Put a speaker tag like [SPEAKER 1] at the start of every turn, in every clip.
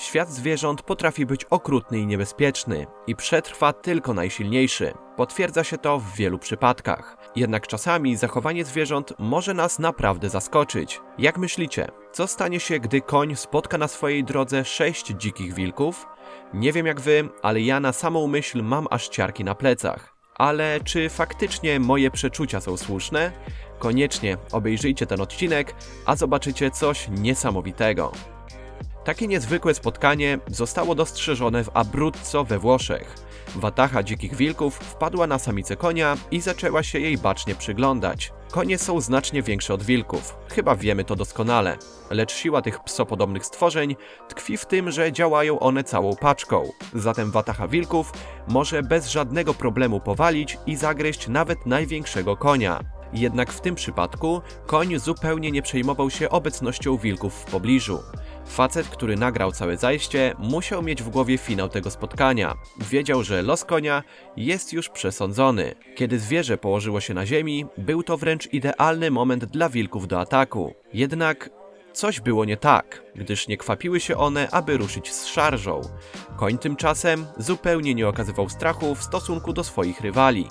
[SPEAKER 1] Świat zwierząt potrafi być okrutny i niebezpieczny i przetrwa tylko najsilniejszy. Potwierdza się to w wielu przypadkach. Jednak czasami zachowanie zwierząt może nas naprawdę zaskoczyć. Jak myślicie, co stanie się, gdy koń spotka na swojej drodze sześć dzikich wilków? Nie wiem jak wy, ale ja na samą myśl mam aż ciarki na plecach. Ale czy faktycznie moje przeczucia są słuszne? Koniecznie obejrzyjcie ten odcinek, a zobaczycie coś niesamowitego. Takie niezwykłe spotkanie zostało dostrzeżone w Abruzzo we Włoszech. Wataha dzikich wilków wpadła na samicę konia i zaczęła się jej bacznie przyglądać. Konie są znacznie większe od wilków, chyba wiemy to doskonale, lecz siła tych psopodobnych stworzeń tkwi w tym, że działają one całą paczką. Zatem wataha wilków może bez żadnego problemu powalić i zagryźć nawet największego konia. Jednak w tym przypadku koń zupełnie nie przejmował się obecnością wilków w pobliżu. Facet, który nagrał całe zajście, musiał mieć w głowie finał tego spotkania. Wiedział, że los konia jest już przesądzony. Kiedy zwierzę położyło się na ziemi, był to wręcz idealny moment dla wilków do ataku. Jednak Coś było nie tak, gdyż nie kwapiły się one, aby ruszyć z szarżą. Koń tymczasem zupełnie nie okazywał strachu w stosunku do swoich rywali.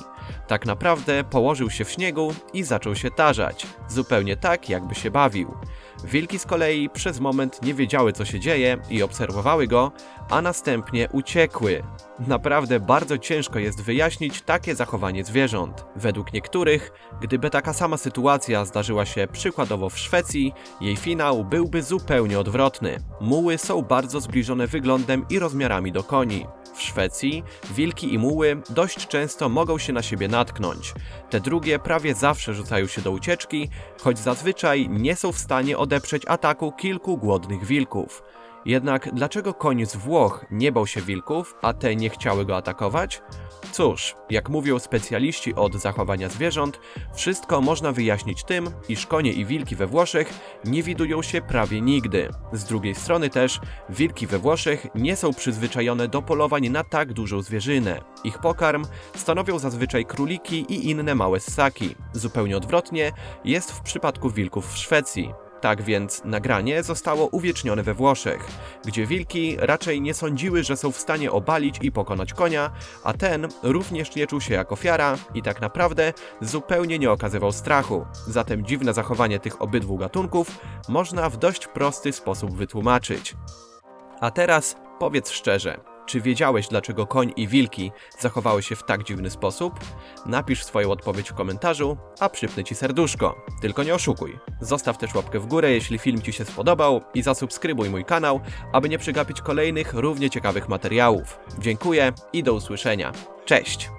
[SPEAKER 1] Tak naprawdę położył się w śniegu i zaczął się tarzać, zupełnie tak, jakby się bawił. Wilki z kolei przez moment nie wiedziały, co się dzieje i obserwowały go, a następnie uciekły. Naprawdę bardzo ciężko jest wyjaśnić takie zachowanie zwierząt. Według niektórych, gdyby taka sama sytuacja zdarzyła się przykładowo w Szwecji, jej finał byłby zupełnie odwrotny. Muły są bardzo zbliżone wyglądem i rozmiarami do koni. W Szwecji wilki i muły dość często mogą się na siebie natknąć. Te drugie prawie zawsze rzucają się do ucieczki, choć zazwyczaj nie są w stanie odeprzeć ataku kilku głodnych wilków. Jednak dlaczego koń z Włoch nie bał się wilków, a te nie chciały go atakować? Cóż, jak mówią specjaliści od zachowania zwierząt, wszystko można wyjaśnić tym, iż konie i wilki we Włoszech nie widują się prawie nigdy. Z drugiej strony też, wilki we Włoszech nie są przyzwyczajone do polowań na tak dużą zwierzynę. Ich pokarm stanowią zazwyczaj króliki i inne małe ssaki. Zupełnie odwrotnie jest w przypadku wilków w Szwecji. Tak więc nagranie zostało uwiecznione we Włoszech, gdzie wilki raczej nie sądziły, że są w stanie obalić i pokonać konia, a ten również nie czuł się jak ofiara i tak naprawdę zupełnie nie okazywał strachu. Zatem dziwne zachowanie tych obydwu gatunków można w dość prosty sposób wytłumaczyć. A teraz powiedz szczerze, czy wiedziałeś, dlaczego koń i wilki zachowały się w tak dziwny sposób? Napisz swoją odpowiedź w komentarzu, a przypnę ci serduszko. Tylko nie oszukuj. Zostaw też łapkę w górę, jeśli film ci się spodobał i zasubskrybuj mój kanał, aby nie przegapić kolejnych równie ciekawych materiałów. Dziękuję i do usłyszenia. Cześć!